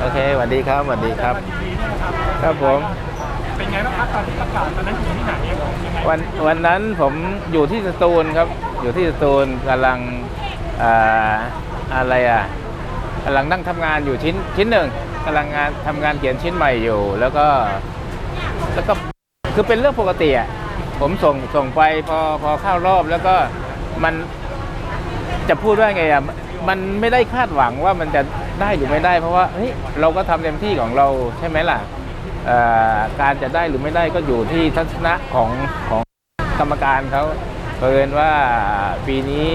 โอเคสวัสดีครับสวัสดีครับวันดีๆเนี่ยนะครับ ครับผม เป็นไงบ้างครับตอนที่ประกาศตอนนั้นอยู่ที่ไหนยังไงวันวันนั้นผมอยู่ที่สตูลครับ อยู่ที่สตูลกำลังอ่าอะไรอะกำลังนั่งทำงานอยู่ชิ้นชิ้นหนึ่งกำลังงานทำงานเขียนชิ้นใหม่อยู่ แล้วก็แล้วก็คือเป็นเรื่องปกติอะผมส่งส่งไปพอพอเข้ารอบแล้วก็มันจะพูดว่าไงอะมันไม่ได้คาดหวังว่ามันจะ ได้หรือไม่ได้ เพราะว่าเฮ้ยเราก็ทำเต็มที่ของเราใช่ไหมล่ะเอ่อการจะได้หรือไม่ได้ก็อยู่ที่ทัศนะของของกรรมการเขาเพิ่นว่าปีนี้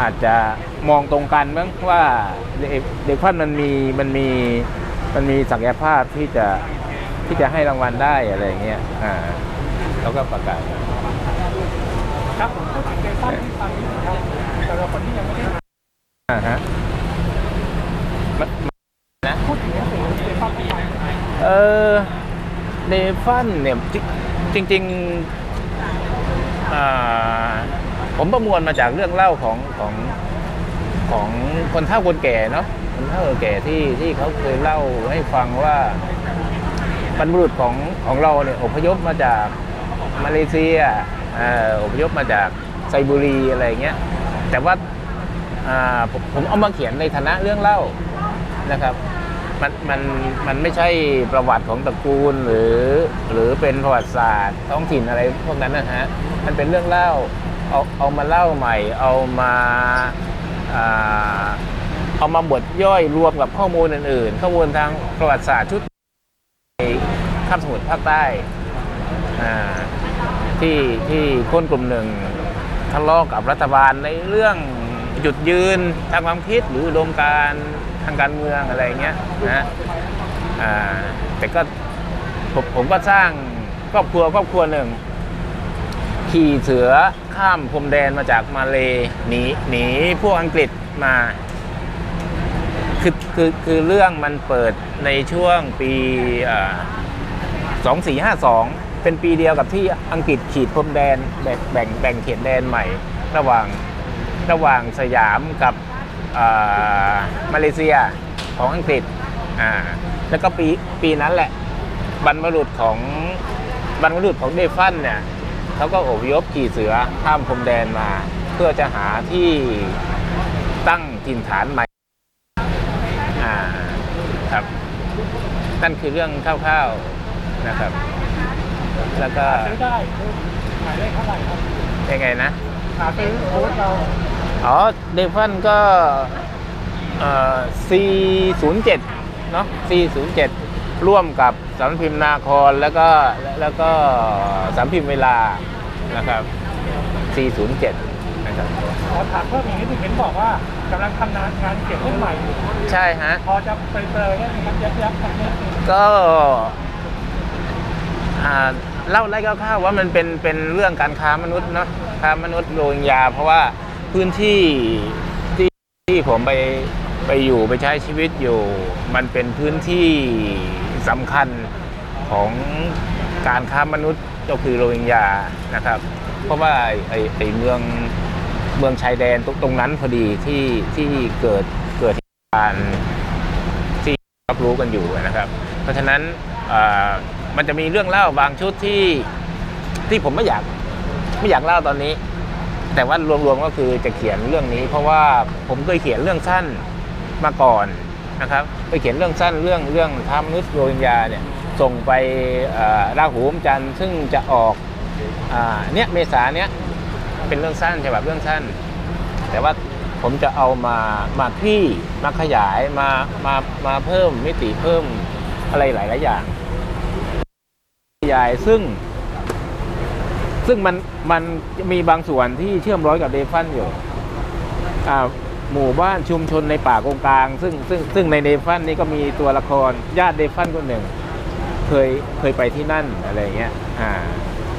อาจจะมองตรงกันมั้งว่าเด็กเด็กพันมันมีมันมีมันมีศักยภาพที่จะที่จะให้รางวัลได้อะไรอย่างเงี้ยอ่าเขาก็ประกาศครับผมพูดถึงเกมสั้นที่ฟังนิดนึงครับสำหรับคนที่ยังไม่ได้อ่าฮะ มันนะ พูดถึงเออในฟังเออเนฟันเนี่ยจริงจริงๆอ่าผมประมวลมาจากเรื่องเล่าของของของคนเฒ่าคนแก่เนาะคนเฒ่าคนแก่ที่ที่เขาเคยเล่าให้ฟังว่าบรรพบุรุษของของเราเนี่ยอพยพมาจากมาเลเซียเอ่ออพยพมาจากไซบูรีอะไรเงี้ยแต่ว่าอ่าผมผมเอามาเขียนในฐานะเรื่องเล่า นะครับ มันมันมันไม่ใช่ประวัติของตระกูลหรือหรือเป็นประวัติศาสตร์ท้องถิ่นอะไรพวกนั้นนะฮะมันเป็นเรื่องเล่าเอาเอามาเล่าใหม่ เอามาเอามาบทย่อยรวมกับข้อมูลอื่นๆ ข้อมูลทางประวัติศาสตร์ชุดในคาบสมุทรภาคใต้ที่ที่คนกลุ่มหนึ่งทะเลาะกับรัฐบาลในเรื่องจุดยืนทางความคิดหรืออุดมการ ทางการเมืองอะไรเงี้ยนะแต่ก็ผมผมก็สร้างครอบครัวครอบครัวหนึ่ง ขี่เสือข้ามพรมแดนมาจากมาเลหนีหนีพวกอังกฤษมาคือคือคือเรื่องมันเปิดในช่วงปีสองสี่ห้าสองเป็นปีเดียวกับที่อังกฤษขีดพรมแดนแบ่งแบ่งแบ่งเขตแดนใหม่ ระหว่างระหว่างสยามกับ มาเลเซียของอังกฤษอ่าแล้วก็ปีปีนั้นแหละ บรรพบุรุษของบรรพบุรุษของเดฟันเนี่ยเขาก็อพยพขี่เสือข้ามพรมแดนมา เพื่อจะหาที่ตั้งถิ่นฐานใหม่อ่าครับนั่นคือเรื่องคร่าวๆนะครับ แล้วก็ซื้อได้หมายเลขเท่าไหร่ครับยังไงนะหาซื้อบูธเรา อ๋อเดฟันก็เอ่อ407 เนาะ407 ร่วมกับสำนักพิมพ์นาครแล้วก็แล้วก็สำนักพิมพ์เวลานะครับ 407 นะครับ ขอถามเพิ่มอีกนิดนึงเห็นบอกว่ากำลังทำงานงานเขียนเรื่องใหม่อยู่ใช่ฮะ พอจะเปรยๆได้ไหมครับยับยับๆสักนิดนึงก็อ่าเล่าได้คร่าวๆว่ามันเป็นเป็นเรื่องการค้ามนุษย์เนาะค้ามนุษย์โรฮิงญาเพราะว่า พื้นที่ที่ที่ผมไปไปอยู่ไปใช้ชีวิตอยู่ มันเป็นพื้นที่สำคัญของการค้ามนุษย์ก็คือโรฮิงญานะครับ เพราะว่าไอ้ไอ้เมืองเมืองชายแดนตรงตรงนั้นพอดีที่ที่เกิดเกิดการณ์รับรู้กันอยู่นะครับ เพราะฉะนั้นมันจะมีเรื่องเล่าบางชุดที่ที่ผมไม่อยากไม่อยากเล่าตอนนี้ แต่ว่ารวมๆก็คือจะเขียนเรื่องนี้ เพราะว่าผมเคยเขียนเรื่องสั้นมาก่อนนะครับเคยเขียนเรื่องสั้นเรื่องเรื่องทามนุษย์โรฮิงญาเนี่ยส่งไปราหูอมจันทร์ซึ่งจะออกอเนี่ยเมษาเนี้ยเป็นเรื่องสั้นฉบับเรื่องสั้น แต่ว่าผมจะเอามามาคลี่มาขยายมามามาเพิ่มมิติเพิ่มอะไรหลาย ๆ อย่างขยายซึ่ง ซึ่งมันมันมีบางส่วนที่เชื่อมร้อยกับเดฟันอยู่หมู่บ้านชุมชนในป่ากงกลาง ซึ่งซึ่งซึ่งในเดฟันนี่ก็มีตัวละครญาติเดฟันคนหนึ่ง เคยเคยไปที่นั่นอะไรเงี้ยอ่า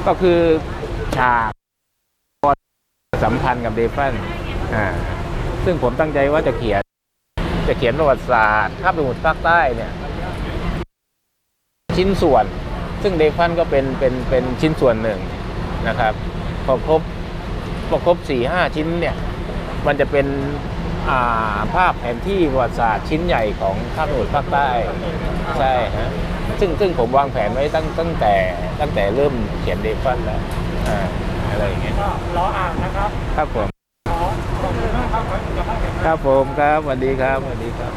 ก็คือฉากสัมพันธ์กับเดฟันอ่าซึ่งผมตั้งใจว่าจะเขียน จะเขียนประวัติศาสตร์คาบสมุทรภาคใต้เนี่ย ชิ้นส่วน ซึ่งเดฟันก็เป็นเป็นเป็นชิ้นส่วนหนึ่ง นะครับ พอครบพอครบสี่ห้าชิ้นเนี่ย มันจะเป็นอ่าภาพแผนที่ประวัติศาสตร์ชิ้นใหญ่ของภาคตะวันออกภาคใต้ใช่ฮะซึ่งซึ่งผมวางแผนไว้ตั้งตั้งแต่ตั้งแต่เริ่มเขียนเดฟันแล้วอ่าอะไรอย่างเงี้ยก็รออ่านนะครับ ครับผมขอขอบคุณมากครับขอให้สุขภาพแข็งแรงครับผมครับสวัสดีครับสวัสดีครับ